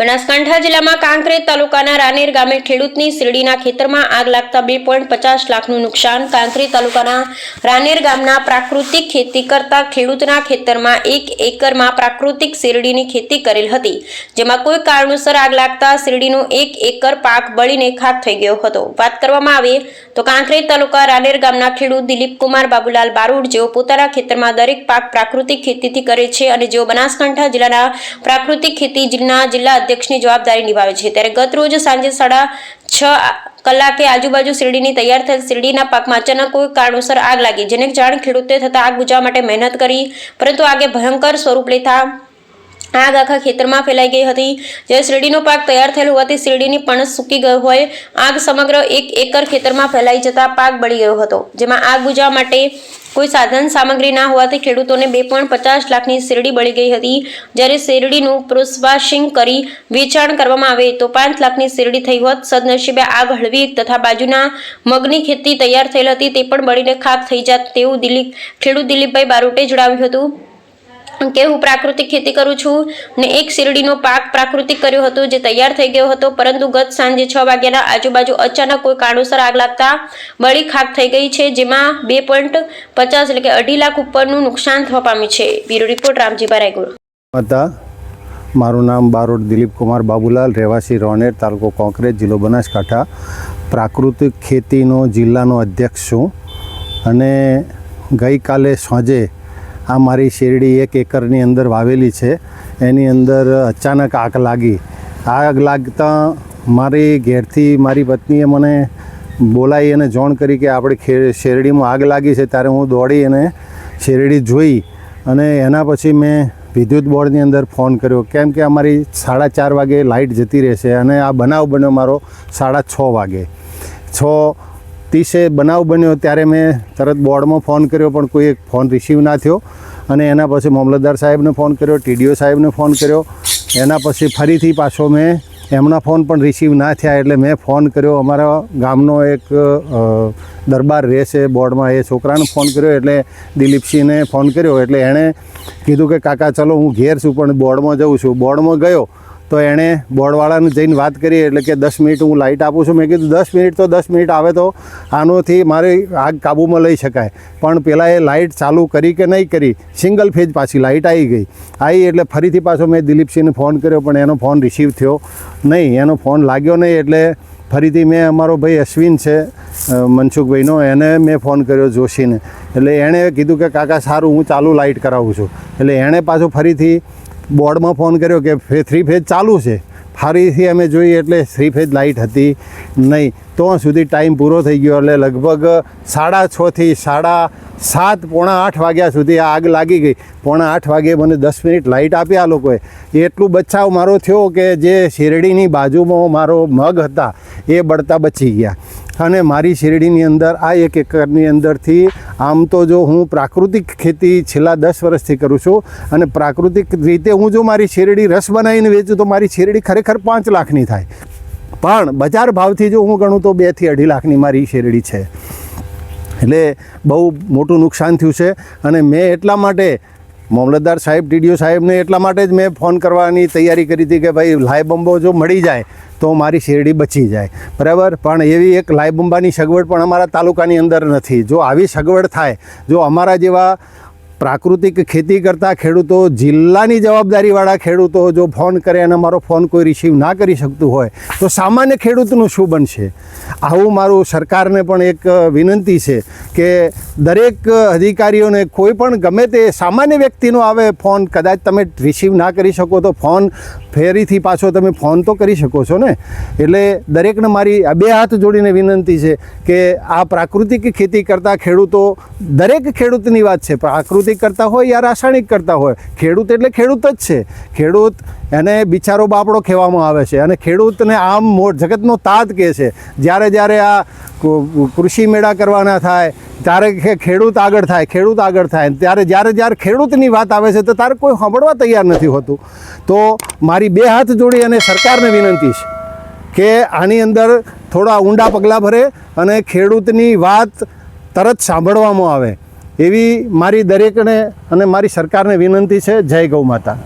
બનાસકાંઠા જિલ્લામાં કાંકરેજ તાલુકાના રાનેર ગામે ખેડૂતની શેરડીના ખેતરમાં આગ લાગતા બે પોઈન્ટ પચાસ લાખનું નુકસાન. કાંકરેજ તાલુકાના રાનેર ગામના પ્રાકૃતિક ખેતી કરતા ખેડૂતના ખેતરમાં એક એકરમાં પ્રાકૃતિક શેરડીની ખેતી કરેલ હતી, જેમાં કોઈ કારણોસર આગ લાગતા શેરડીનો એક એકર પાક બળીને ખાક થઈ ગયો હતો. વાત કરવામાં આવે તો કાંકરેજ તાલુકા રાનેર ગામના ખેડૂત દિલીપ કુમાર બાબુલાલ બારૂડ, જેઓ પોતાના ખેતરમાં દરેક પાક પ્રાકૃતિક ખેતીથી કરે છે અને જેઓ બનાસકાંઠા જિલ્લાના પ્રાકૃતિક ખેતી જિલ્લા જિલ્લા અધ્યક્ષની જવાબદારી નિભાવે છે. ત્યારે ગત રોજ સાંજે સાડા છ કલાકે આજુબાજુ શેરડીની તૈયાર થયેલ શેરડીના પાકમાં અચાનક કોઈ કારણોસર આગ લાગી, જેને જાણ ખેડૂતે થતા આગ બુજાવવા માટે મહેનત કરી, પરંતુ આગે ભયંકર સ્વરૂપ લેતા આગ આખા ખેતરમાં ફેલાઈ ગઈ હતી. જ્યારે શેરડીનો પાક તૈયાર થયેલ હોવાથી શેરડીની પણસ સૂકી ગયો હોય, આગ સમગ્ર એક એકર ખેતરમાં ફેલાઈ જતા પાક બળી ગયો હતો. જેમાં આગ બુઝાવવા માટે કોઈ સાધન સામગ્રી ના હોવાથી ખેડૂતોને બે પોઈન્ટ પચાસ લાખની શેરડી બળી ગઈ હતી. જ્યારે શેરડીનું પ્રોસવાશિંગ કરી વેચાણ કરવામાં આવે તો પાંચ લાખની શેરડી થઈ હોત. સદનસીબે આગ હળવી તથા બાજુના મગની ખેતી તૈયાર થયેલ હતી તે પણ બળીને ખાક થઈ જાત તેવું દિલીપ ખેડૂત દિલીપભાઈ બારોટે જણાવ્યું હતું. કે હું પ્રાકૃતિક ખેતી કરું છું ને એક શેરડીનો પાક પ્રાકૃતિક કર્યો હતો જે તૈયાર થઈ ગયો હતો, પરંતુ ગત સાંજે છ વાગ્યાના આજુબાજુ અચાનક કોઈ કારણોસર આગ લાગતા બળી ખાક થઈ ગઈ છે, જેમાં બે પોઈન્ટ પચાસ એટલે કે અઢી લાખ ઉપરનું નુકસાન થવા પામ્યું છે. બ્યુરો રિપોર્ટ રામજીભાઈ રાયગુડ હતા. મારું નામ બારોટ દિલીપ કુમાર બાબુલાલ, રહેવાસી રોનેર તાલુકો કોંકરેજ, જિલ્લો બનાસકાંઠા. પ્રાકૃતિક ખેતીનો જિલ્લાનો અધ્યક્ષ છું અને ગઈકાલે સાંજે આ મારી શેરડી એક એકરની અંદર વાવેલી છે. એની અંદર અચાનક આગ લાગી. આગ લાગતા મારી ઘેરથી મારી પત્નીએ મને બોલાવી અને જોણ કરી કે આપણે શેરડીમાં આગ લાગી છે ત્યારે હું દોડી અને શેરડી જોઈ અને એના પછી મેં વિદ્યુત બોર્ડની અંદર ફોન કર્યો. કેમ કે અમારી સાડા ચાર વાગે લાઇટ જતી રહેશે અને આ બનાવ બન્યો મારો સાડા છ વાગે. છ ત્રીસે બનાવ બન્યો ત્યારે મેં તરત બોર્ડમાં ફોન કર્યો, પણ કોઈ ફોન રિસીવ ના થયો. અને એના પછી મામલતદાર સાહેબને ફોન કર્યો, ટીડીઓ સાહેબને ફોન કર્યો. એના પછી ફરીથી પાછો મેં એમના ફોન પણ રિસીવ ના થયા એટલે મેં ફોન કર્યો. અમારા ગામનો એક દરબાર રહેશે, બોર્ડમાં એ છોકરાને ફોન કર્યો એટલે દિલીપસિંહને ફોન કર્યો. એટલે એણે કીધું કે, કાકા, ચલો હું ઘેર છું, પણ બોર્ડમાં જઉં છું. બોર્ડમાં ગયો. તો એણે બોર્ડવાળાને જઈને વાત કરી એટલે કે દસ મિનિટ હું લાઇટ આપું છું. મેં કીધું, દસ મિનિટ તો દસ મિનિટ આવે તો આનોથી મારે આગ કાબૂમાં લઈ શકાય. પણ પહેલાં એ લાઇટ ચાલુ કરી કે નહીં કરી, સિંગલ ફેજ પાછી લાઇટ આવી ગઈ. આવી એટલે ફરીથી પાછો મેં દિલીપસિંહને ફોન કર્યો, પણ એનો ફોન રિસીવ થયો નહીં. એનો ફોન લાગ્યો નહીં એટલે ફરીથી મેં અમારો ભાઈ અશ્વિન છે મનસુખભાઈનો, એને મેં ફોન કર્યો જોશીને. એટલે એણે કીધું કે, કાકા, સારું, હું ચાલુ લાઇટ કરાવું છું. એટલે એણે પાછો ફરીથી બોર્ડમાં ફોન કર્યો કે થ્રી ફેજ ચાલુ છે. ફરીથી અમે જોઈએ એટલે થ્રી ફેજ લાઇટ હતી નહીં. તો સુધી ટાઈમ પૂરો થઈ ગયો એટલે લગભગ સાડા છથી સાડા સાત, પોણા આઠ વાગ્યા સુધી આ આગ લાગી ગઈ. પોણા આઠ વાગે મને દસ મિનિટ લાઇટ આપી આ લોકોએ. એટલું બચાવ મારો થયો કે જે શેરડીની બાજુમાં મારો મગ હતા, એ બળતા બચી ગયા. અને મારી શેરડીની અંદર, આ એક એકરની અંદરથી, આમ તો જો હું પ્રાકૃતિક ખેતી છેલ્લા દસ વર્ષથી કરું છું અને પ્રાકૃતિક રીતે હું જો મારી શેરડી રસ બનાવીને વેચું તો મારી શેરડી ખરેખર પાંચ લાખની થાય. પણ બજાર ભાવથી જો હું ગણું તો બેથી અઢી લાખની મારી શેરડી છે. એટલે બહુ મોટું નુકસાન થયું છે અને મેં એટલા માટે મામલતદાર સાહેબ ટીડીઓ સાહેબને એટલા માટે જ મેં ફોન કરવાની તૈયારી કરી હતી કે ભાઈ લાઈ બંબો જો મળી જાય તો મારી શેરડી બચી જાય. બરાબર? પણ એવી એક લાઈ બંબાની સગવડ પણ અમારા તાલુકાની અંદર નથી. જો આવી સગવડ થાય, જો અમારા જેવા પ્રાકૃતિક ખેતી કરતા ખેડૂતો જિલ્લાની જવાબદારીવાળા ખેડૂતો જો ફોન કરે અને મારો ફોન કોઈ રિસીવ ના કરી શકતું હોય, તો સામાન્ય ખેડૂતનું શું બનશે? આવું મારું સરકારને પણ એક વિનંતી છે કે દરેક અધિકારીઓને કોઈ પણ ગમે તે સામાન્ય વ્યક્તિનો આવે ફોન, કદાચ તમે રિસીવ ના કરી શકો તો ફોન, ફેરીથી પાછો તમે ફોન તો કરી શકો છો ને? એટલે દરેકને મારી બે હાથ જોડીને વિનંતી છે કે આ પ્રાકૃતિક ખેતી કરતા ખેડૂતો દરેક ખેડૂતની વાત છે. પ્રાકૃતિક કરતા હોય યા રાસાયણિક કરતા હોય? ખેડૂત એટલે ખેડૂત જ છે. ખેડૂત એને બિચારો બાપડો કહેવામાં આવે છે અને ખેડૂતને આમ મો જગતનો તાત કહે છે. જ્યારે જ્યારે આ કૃષિ મેળા કરવાના થાય, ત્યારે ખેડૂત આગળ થાય, ખેડૂત આગળ થાય ત્યારે, જ્યારે જ્યારે ખેડૂતની વાત આવે છે તો તારે કોઈ સાંભળવા તૈયાર નથી હોતું. તો મારી બે હાથ જોડી અને સરકારને વિનંતી છે કે આની અંદર થોડા ઊંડા પગલાં ભરે અને ખેડૂતની વાત તરત સાંભળવામાં આવે. એવી મારી દરેકને અને મારી સરકારને વિનંતી છે જય ગૌ માતા.